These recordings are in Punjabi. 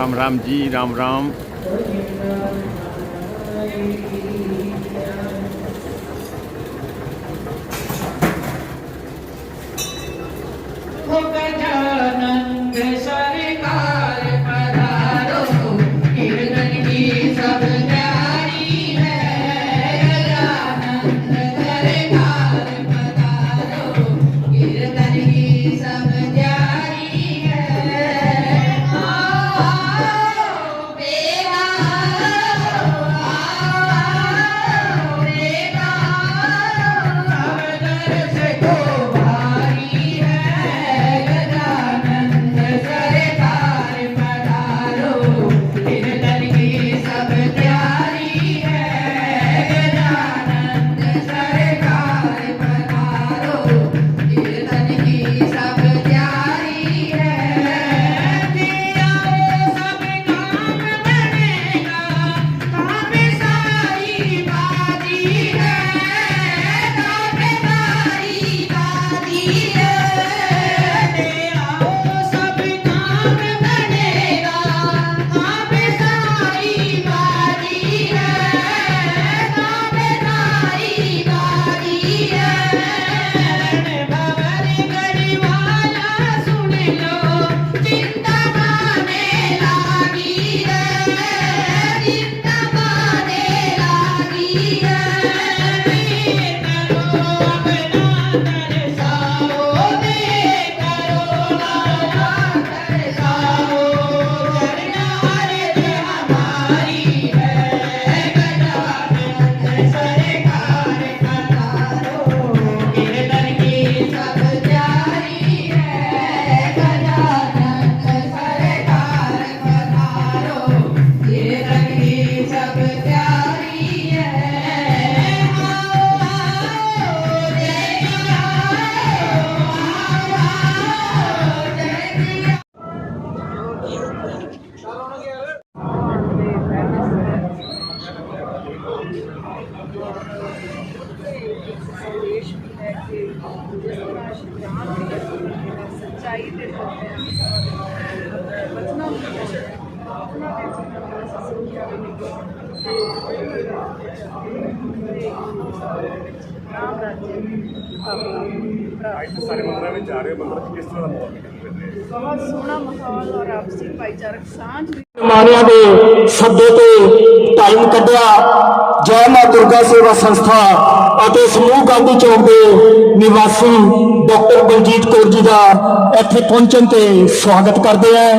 રામ રામજી રામ રામ. ਸੱਚਾਈ ਦੇ ਬਚਨਾ ਆਪਣਾ ਦੇ ਸੰਸਿਆ ਦੇ ਨਾਮ ਰਾਜੇ ਅੱਜ ਤਾਂ ਸਾਰੇ ਮੰਦਰਾਂ ਵਿੱਚ ਜਾ ਰਹੇ ਮੰਦਰਾਂ ਕਿਸ ਤਰ੍ਹਾਂ ਦਾ ਮਾਹੌਲ ਹੈ? ਬਹੁਤ ਸੋਹਣਾ ਮਾਹੌਲ ਔਰ ਆਪਸੀ ਭਾਈਚਾਰਕ ਸਾਂਝ ਵੀ ਮਾਰਿਆਂ ਦੇ ਸੱਦੇ ਤੇ ਟਾਈਮ ਕੱਢਿਆ। ਜੈ ਮਾਂ ਦੁਰਗਾ ਸੇਵਾ ਸੰਸਥਾ ਅਤੇ ਸਮੂਹ ਗਾਂਧੀ ਚੌਕ ਦੇ ਨਿਵਾਸੀ ਡਾਕਟਰ ਬਲਜੀਤ ਕੌਰ ਜੀ ਦਾ ਇੱਥੇ ਪਹੁੰਚਣ ਤੇ ਸਵਾਗਤ ਕਰਦੇ ਆ।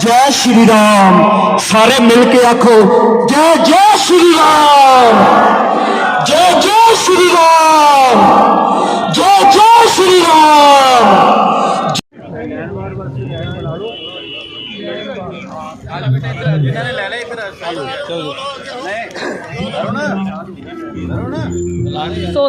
ਜੈ ਸ਼੍ਰੀ ਰਾਮ। ਸਾਰੇ ਮਿਲ ਕੇ ਆਖੋ, ਜੈ ਜੈ ਸ਼੍ਰੀ ਰਾਮ। ਜੈ ਜੈ ਸ਼੍ਰੀ ਰਾਮ। ਜੈ ਜੈ ਸ਼੍ਰੀ ਰਾਮ। ਸੌ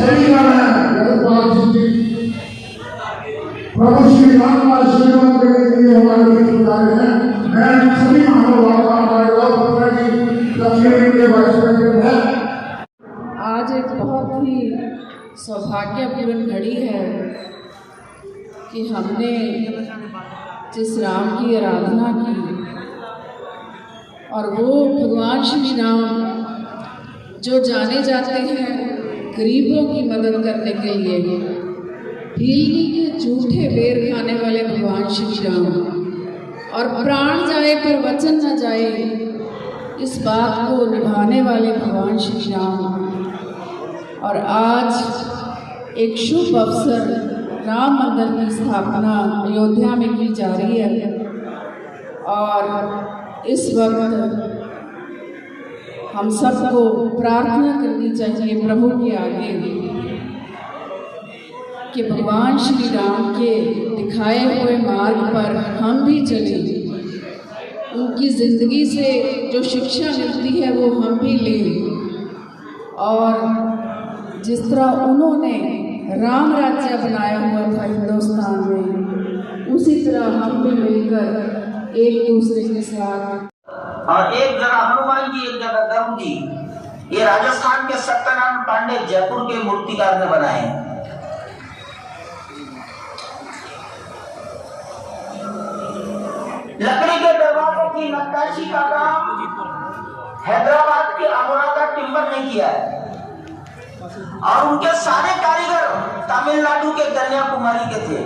శరీరమైన గడపాల్సింది ప్రభు శ్రీ రామశ్రీరామ్ గారికి వాళ్ళిస్తున్నారు నేను సభ్య आज एक बहुत ही सौभाग्यपूर्ण घड़ी है कि हमने जिस राम की आराधना की और वो भगवान श्री राम जो जाने जाते हैं गरीबों की मदद करने के लिए भीलनी के झूठे बेर खाने वाले भगवान श्री राम। और प्राण जाए पर वचन न जाए, इस बात को निभाने वाले भगवान श्री राम। और आज एक शुभ अवसर राम मंदिर की स्थापना अयोध्या में की जा रही है। और इस वक्त हम सबको प्रार्थना करनी चाहिए प्रभु के आगे। कि भगवान श्री राम के दिखाए हुए मार्ग पर हम भी चलें। उनकी ज़िंदगी से जो शिक्षा मिलती है वो हम भी लें। और जिस तरह उन्होंने राम राज्य बनाया हुआ था हिंदुस्तान में, उसी तरह हम भी मिलकर एक दूसरे के साथ और एक जगह हनुमान जी एक जगह गम जी। ये राजस्थान के सत्यनारायण पांडे जयपुर के मूर्तिकार ने बनाए। लकड़ी के दरवाजों की नक्काशी का काम हैदराबाद के अनुराधा टिम्बर ने किया है। और उनके सारे कारीगर तमिलनाडु के कन्याकुमारी के थे।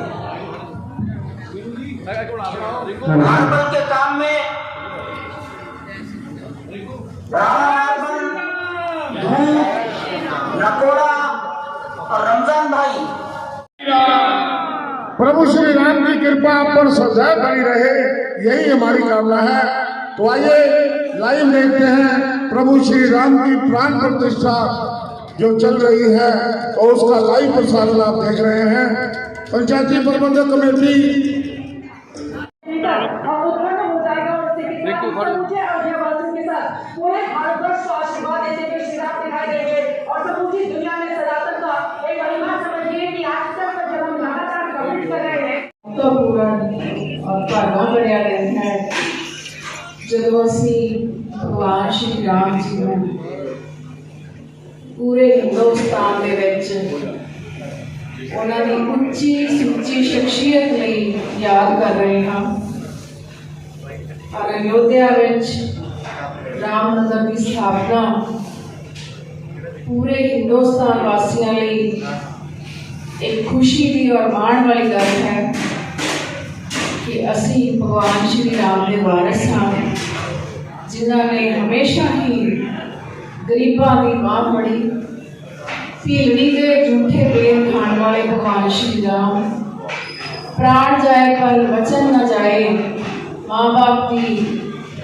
मार्बल के काम में रमज़ान भाई प्रभु श्री राम की कृपा आप पर सदा बनी रहे, यही हमारी कामना है। तो आइए लाइव देखते हैं प्रभु श्री राम की प्राण प्रतिष्ठा जो चल रही है और उसका लाइव प्रसारण आप देख रहे हैं। पंचायती प्रबंधक कमेटी। और उत्पन्न हो जाएगा और उससे कितना समूचे अयोध्यावासियों के साथ पूरे भारतवर्ष को आशीर्वाद देते हुए श्री राम दिखाई देंगे और समूची दुनिया में सनातन का एक महिमा समझिए कि आज तक का जब हम लगातार कमेंट कर रहे हैं ਮਹੱਤਵਪੂਰਨ ਔਰ ਭਾਗਾ ਭਰਿਆ ਦਿਨ ਹੈ ਜਦੋਂ ਅਸੀਂ ਭਗਵਾਨ ਸ਼੍ਰੀ ਰਾਮ ਜੀ ਨੂੰ ਪੂਰੇ ਹਿੰਦੁਸਤਾਨ ਦੇ ਵਿੱਚ ਉਹਨਾਂ ਦੀ ਉੱਚੀ ਸੁੱਚੀ ਸ਼ਖਸੀਅਤ ਲਈ ਯਾਦ ਕਰ ਰਹੇ ਹਾਂ ਔਰ ਅਯੋਧਿਆ ਵਿੱਚ ਰਾਮ ਮੰਦਰ ਦੀ ਸਥਾਪਨਾ ਪੂਰੇ ਹਿੰਦੁਸਤਾਨ ਵਾਸੀਆਂ ਲਈ ਇੱਕ ਖੁਸ਼ੀ ਦੀ ਔਰ ਮਾਣ ਵਾਲੀ ਗੱਲ ਹੈ ਕਿ ਅਸੀਂ ਭਗਵਾਨ ਸ਼੍ਰੀ ਰਾਮ ਦੇ ਵਾਰਿਸ ਹਾਂ, ਜਿਨ੍ਹਾਂ ਨੇ ਹਮੇਸ਼ਾ ਹੀ ਗਰੀਬਾਂ ਦੀ ਬਾਹ ਫੜੀ ਭੀਲੜੀ ਦੇ ਝੂਠੇ ਬੇਰ ਖਾਣ ਵਾਲੇ ਭਗਵਾਨ ਸ਼੍ਰੀ ਰਾਮ, ਪ੍ਰਾਣ ਜਾਏ ਪਰ ਵਚਨ ਨਾ ਜਾਏ, ਮਾਂ-ਬਾਪ ਦੀ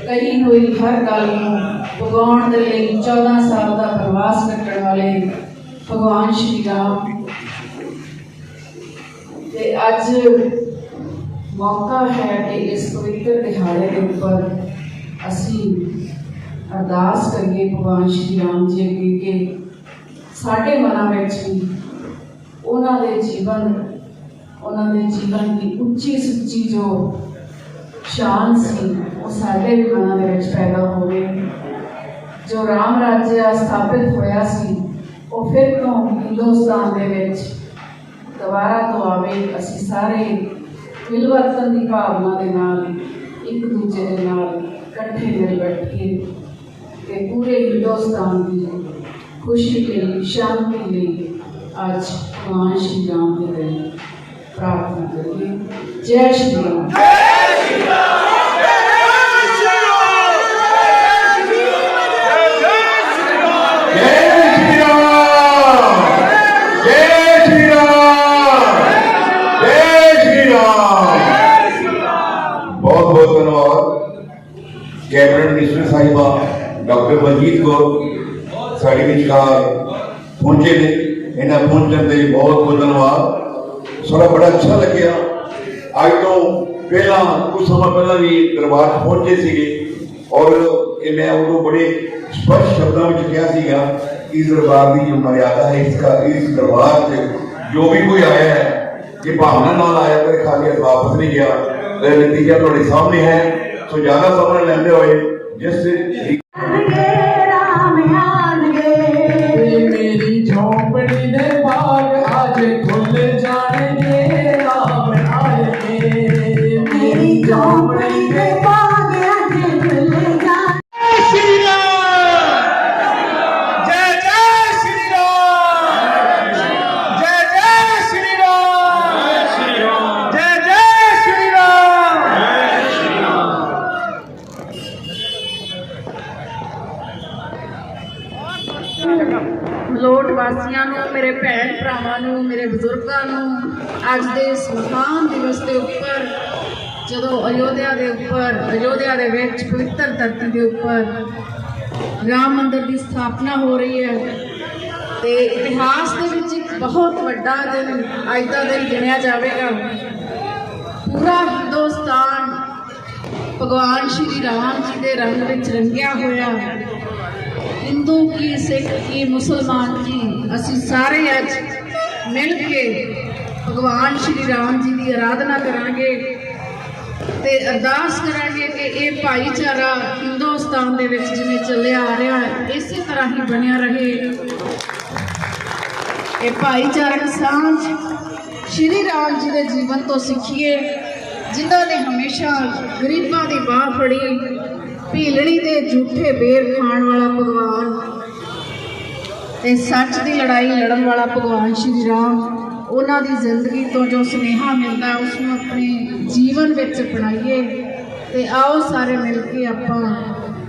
ਕਹੀ ਹੋਈ ਹਰ ਗੱਲ ਨੂੰ ਪੁਗਾਉਣ ਦੇ ਲਈ 14 ਸਾਲ ਦਾ ਪ੍ਰਵਾਸ ਕੱਟਣ ਵਾਲੇ ਭਗਵਾਨ ਸ਼੍ਰੀ ਰਾਮ। ਤੇ ਅੱਜ ਮੌਕਾ ਹੈ ਕਿ ਇਸ ਪਵਿੱਤਰ ਦਿਹਾੜੇ ਦੇ ਉੱਪਰ ਅਸੀਂ ਅਰਦਾਸ ਕਰੀਏ ਭਗਵਾਨ ਸ਼੍ਰੀ ਰਾਮ ਜੀ ਅੱਗੇ ਕਿ ਸਾਡੇ ਮਨਾਂ ਵਿੱਚ ਵੀ ਉਹਨਾਂ ਦੇ ਜੀਵਨ, ਉਹਨਾਂ ਦੇ ਜੀਵਨ ਦੀ ਉੱਚੀ ਸੁੱਚੀ ਜੋ ਸ਼ਾਨ ਸੀ। ਉਹ ਸਾਡੇ ਵੀ ਮਨਾਂ ਦੇ ਵਿੱਚ ਪੈਦਾ ਹੋਵੇ ਜੋ ਰਾਮ ਰਾਜਿਆ ਸਥਾਪਿਤ ਹੋਇਆ ਸੀ, ਉਹ ਫਿਰ ਤੋਂ ਹਿੰਦੁਸਤਾਨ ਦੇ ਵਿੱਚ ਦੁਬਾਰਾ ਤੋਂ ਆਵੇ। ਅਸੀਂ ਸਾਰੇ ਮਿਲਵਰਤਨ ਦੀ ਭਾਵਨਾ ਦੇ ਨਾਲ, ਇੱਕ ਦੂਜੇ ਦੇ ਨਾਲ ਇਕੱਠੇ ਮਿਲ ਬੈਠੀਏ ਕੇ ਤੇ ਪੂਰੇ ਹਿੰਦੁਸਤਾਨ ਦੀ ਖੁਸ਼ੀ ਲਈ, ਸ਼ਾਂਤੀ ਲਈ ਅੱਜ ਭਗਵਾਨ ਸ਼੍ਰੀ ਰਾਮ ਦੇ ਲਈ प्रार्थना करेंगे जय श्री राम। जय श्री राम। कैबिनेट मिनिस्टर साहिबा डॉक्टर बलजीत कौर साढ़े विचकार पहुँचे ने इन्हें पहुँचने बहुत बहुत धन्यवाद। ਸਾਡੇ ਵਿਚਕਾਰ ਪਹੁੰਚੇ ਨੇ ਇਹਨਾਂ ਪਹੁੰਚਣ ਦੇ ਬਹੁਤ ਬਹੁਤ ਧੰਨਵਾਦ ਸਾਡਾ ਬੜਾ ਅੱਛਾ ਲੱਗਿਆ ਅੱਜ ਤੋਂ ਪਹਿਲਾਂ ਕੁਝ ਸਮਾਂ ਪਹਿਲਾਂ ਵੀ ਦਰਬਾਰ 'ਚ ਪਹੁੰਚੇ ਸੀਗੇ ਔਰ ਇਹ ਮੈਂ ਉਦੋਂ ਬੜੇ ਸਪਸ਼ਟ ਸ਼ਬਦਾਂ ਵਿੱਚ ਕਿਹਾ ਸੀਗਾ ਕਿ ਇਸ ਦਰਬਾਰ ਦੀ ਜੋ ਮਰਿਆਦਾ ਹੈ ਇਸ ਦਾ ਇਸ ਦਰਬਾਰ 'ਚ ਜੋ ਵੀ ਕੋਈ ਆਇਆ ਹੈ ਕਿ ਭਾਵਨਾ ਨਾਲ ਆਇਆ ਤੇ ਖਾਲੀ ਹੱਥ ਵਾਪਸ ਨਹੀਂ ਗਿਆ ਤੇ ਨਤੀਜਾ ਤੁਹਾਡੇ ਸਾਹਮਣੇ ਹੈ ਸੋ ਜ਼ਿਆਦਾ ਸਮਾਂ ਲੈਂਦੇ ਹੋਏ ਜਿਸ ਅਯੋਧਿਆ ਦੇ ਉੱਪਰ, ਅਯੋਧਿਆ ਦੇ ਵਿੱਚ ਪਵਿੱਤਰ ਧਰਤੀ ਦੇ ਉੱਪਰ ਰਾਮ ਮੰਦਿਰ ਦੀ ਸਥਾਪਨਾ ਹੋ ਰਹੀ ਹੈ। ਤੇ ਇਤਿਹਾਸ ਦੇ ਵਿੱਚ ਇੱਕ ਬਹੁਤ ਵੱਡਾ ਦਿਨ, ਅੱਜ ਦਾ ਦਿਨ ਗਿਣਿਆ ਜਾਵੇਗਾ। ਪੂਰਾ ਹਿੰਦੁਸਤਾਨ ਭਗਵਾਨ ਸ਼੍ਰੀ ਰਾਮ ਜੀ ਦੇ ਰੰਗ ਵਿੱਚ ਰੰਗਿਆ ਹੋਇਆ। ਹਿੰਦੂ ਕੀ, ਸਿੱਖ ਕੀ, ਮੁਸਲਮਾਨ ਕੀ, ਅਸੀਂ ਸਾਰੇ ਅੱਜ ਮਿਲ ਕੇ ਭਗਵਾਨ ਸ਼੍ਰੀ ਰਾਮ ਜੀ ਦੀ ਆਰਾਧਨਾ ਕਰਾਂਗੇ। ਤੇ ਅਰਦਾਸ ਕਰਾਂਗੇ ਕਿ ਇਹ ਭਾਈਚਾਰਾ ਹਿੰਦੁਸਤਾਨ ਦੇ ਵਿੱਚ ਜਿਵੇਂ ਚੱਲਿਆ ਆ ਰਿਹਾ ਹੈ, ਇਸੇ ਤਰ੍ਹਾਂ ਹੀ ਬਣਿਆ ਰਹੇ। ਇਹ ਭਾਈਚਾਰਕ ਸਾਂਝ ਸ਼੍ਰੀ ਰਾਮ ਜੀ ਦੇ ਜੀਵਨ ਤੋਂ ਸਿੱਖੀਏ, ਜਿਨ੍ਹਾਂ ਨੇ ਹਮੇਸ਼ਾ ਗਰੀਬਾਂ ਦੀ ਬਾਹ ਫੜੀ, ਭੀਲਣੀ ਦੇ ਝੂਠੇ ਬੇਰ ਖਾਣ ਵਾਲਾ ਭਗਵਾਨ ਤੇ ਸੱਚ ਦੀ ਲੜਾਈ ਲੜਨ ਵਾਲਾ ਭਗਵਾਨ ਸ਼੍ਰੀ ਰਾਮ। ਉਹਨਾਂ ਦੀ ਜ਼ਿੰਦਗੀ ਤੋਂ ਜੋ ਸੁਨੇਹਾ ਮਿਲਦਾ ਉਸ ਨੂੰ ਆਪਣੇ ਜੀਵਨ ਵਿੱਚ ਅਪਣਾਈਏ ਤੇ ਆਓ ਸਾਰੇ ਮਿਲ ਕੇ ਆਪਾਂ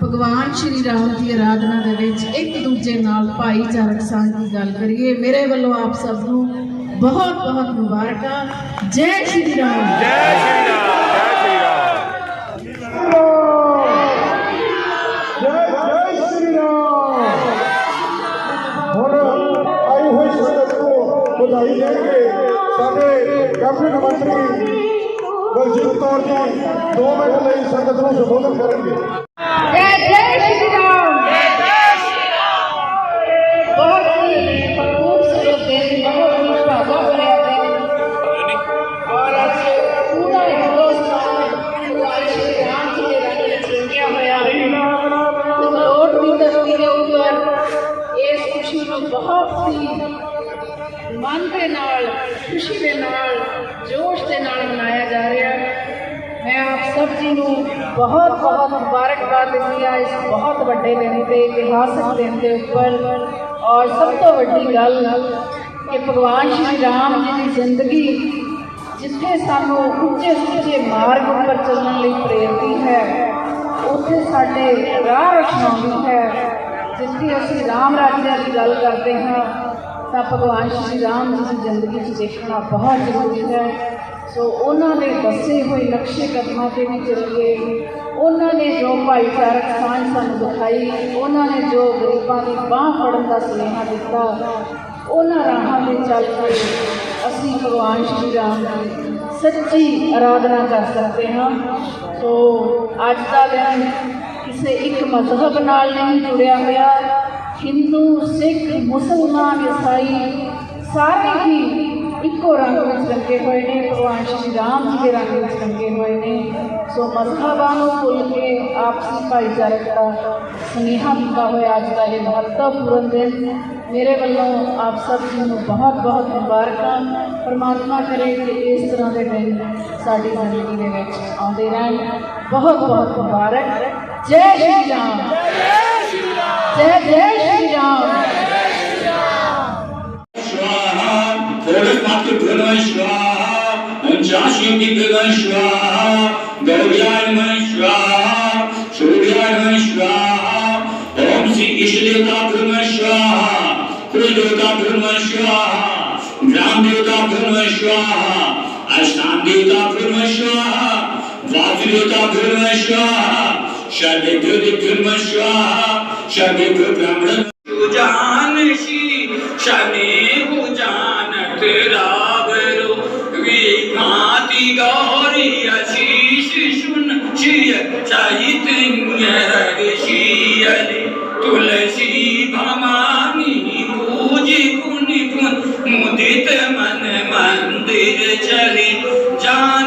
ਭਗਵਾਨ ਸ਼੍ਰੀ ਰਾਮ ਦੀ ਆਰਾਧਨਾ ਦੇ ਵਿੱਚ ਇੱਕ ਦੂਜੇ ਨਾਲ ਭਾਈਚਾਰਕ ਸਾਂਝ ਦੀ ਗੱਲ ਕਰੀਏ। ਮੇਰੇ ਵੱਲੋਂ ਆਪ ਸਭ ਨੂੰ ਬਹੁਤ ਬਹੁਤ ਮੁਬਾਰਕਾਂ। ਜੈ ਸ਼੍ਰੀ ਰਾਮ। ਜੈ ਵਧਾਈ ਦੇ ਸਾਡੇ ਕੈਬਨਿਟ ਮੰਤਰੀ ਬਲਜੀਤ ਕੌਰ ਜੀ 2 ਮਿੰਟ ਲਈ ਸੰਗਤ ਨੂੰ ਸੰਬੋਧਨ ਕਰਨਗੇ। ਦੇ ਨਾਲ, ਖੁਸ਼ੀ ਦੇ ਨਾਲ, ਜੋਸ਼ ਦੇ ਨਾਲ ਮਨਾਇਆ ਜਾ ਰਿਹਾ ਹੈ। ਮੈਂ ਆਪ ਸਭ ਜੀ ਨੂੰ ਬਹੁਤ ਬਹੁਤ ਮੁਬਾਰਕਬਾਦ ਦਿੰਦੀ ਹਾਂ ਇਸ ਬਹੁਤ ਵੱਡੇ ਦਿਨ ਤੇ, ਇਤਿਹਾਸਕ ਦਿਨ ਦੇ ਉੱਪਰ। ਔਰ ਸਭ ਤੋਂ ਵੱਡੀ ਗੱਲ ਕਿ ਭਗਵਾਨ ਸ਼੍ਰੀ ਰਾਮ ਜੀ ਦੀ ਜ਼ਿੰਦਗੀ, ਜਿੱਥੇ ਸਾਨੂੰ ਉੱਚੇ ਉੱਚੇ ਮਾਰਗ ਉੱਪਰ ਚੱਲਣ ਲਈ ਪ੍ਰੇਰਦੀ ਹੈ, ਉੱਥੇ ਸਾਡੇ ਰਾਹ ਰਖਾਉਂਦੀ ਹੈ, ਜਿੱਥੇ ਅਸੀਂ ਰਾਮ ਰਾਜਿਆ ਦੀ ਗੱਲ ਕਰਦੇ ਹਾਂ ਤਾਂ ਭਗਵਾਨ ਸ਼੍ਰੀ ਰਾਮ ਜੀ ਦੀ ਜ਼ਿੰਦਗੀ 'ਚ ਦੇਖਣਾ ਬਹੁਤ ਜ਼ਰੂਰੀ ਹੈ। ਸੋ ਉਹਨਾਂ ਦੇ ਦੱਸੇ ਹੋਏ ਨਕਸ਼ੇ ਕਦਮਾਂ ਤੇ ਵੀ ਚੱਲੀਏ ਉਹਨਾਂ ਨੇ ਜੋ ਭਾਈਚਾਰਕ ਸਾਂਝ ਸਾਨੂੰ ਦਿਖਾਈ, ਉਹਨਾਂ ਨੇ ਜੋ ਗਰੀਬਾਂ ਦੀ ਬਾਹ ਫੜਨ ਦਾ ਸੁਨੇਹਾ ਦਿੱਤਾ, ਉਹਨਾਂ ਰਾਹਾਂ ਤੇ ਚੱਲ ਕੇ ਅਸੀਂ ਭਗਵਾਨ ਸ਼੍ਰੀ ਰਾਮ ਦੀ ਸੱਚੀ ਆਰਾਧਨਾ ਕਰ ਸਕਦੇ ਹਾਂ। ਸੋ ਅੱਜ ਦਾ ਦਿਨ ਕਿਸੇ ਇੱਕ ਮਜ਼ਹਬ ਨਾਲ ਨਹੀਂ ਜੁੜਿਆ ਹੋਇਆ। ਹਿੰਦੂ ਸਿੱਖ ਮੁਸਲਮਾਨ ਈਸਾਈ ਸਾਰੇ ਹੀ ਇੱਕੋ ਰੰਗ ਵਿੱਚ ਰੰਗੇ ਹੋਏ ਨੇ ਭਗਵਾਨ ਸ਼੍ਰੀ ਰਾਮ ਜੀ ਦੇ ਰੰਗ ਵਿੱਚ ਰੰਗੇ ਹੋਏ ਨੇ ਸੋ ਮਜ਼ਹਬਾਂ ਨੂੰ ਭੁੱਲ ਕੇ ਆਪਸੀ ਭਾਈਚਾਰਕ ਦਾ ਸੁਨੇਹਾ ਦਿੱਤਾ ਹੋਇਆ ਅੱਜ ਦਾ ਇਹ ਮਹੱਤਵਪੂਰਨ ਦਿਨ ਮੇਰੇ ਵੱਲੋਂ ਆਪ ਸਭ ਜੀ ਨੂੰ ਬਹੁਤ ਬਹੁਤ ਮੁਬਾਰਕਾਂ ਪਰਮਾਤਮਾ ਕਰੇ ਕਿ ਇਸ ਤਰ੍ਹਾਂ ਦੇ ਦਿਨ ਸਾਡੀ ਜ਼ਿੰਦਗੀ ਦੇ ਵਿੱਚ ਆਉਂਦੇ ਰਹਿਣ ਬਹੁਤ ਬਹੁਤ ਮੁਬਾਰਕ ਜੈ ਸ਼੍ਰੀ ਰਾਮ जय जय Shri Ram Kırılmaktı kılıçlar, çarşı kılıçlar, Gavyaymışlar, çocaymışlar, Omsi işini kapırmışlar, Kuydu kapırmışlar, Grambi kapırmışlar, Aşlandı kapırmışlar, Vakti kapırmışlar, दिग्भ्यो स्वाहा सर्वेभ्यो ब्राह्मण जानशी शनि जानत रावरो विभाति गौरी आशीष सुन शिय चैतन्य ऋषियलि तुलसी भवानी पूजी पुनि पुन मुदित मन मंदिर चली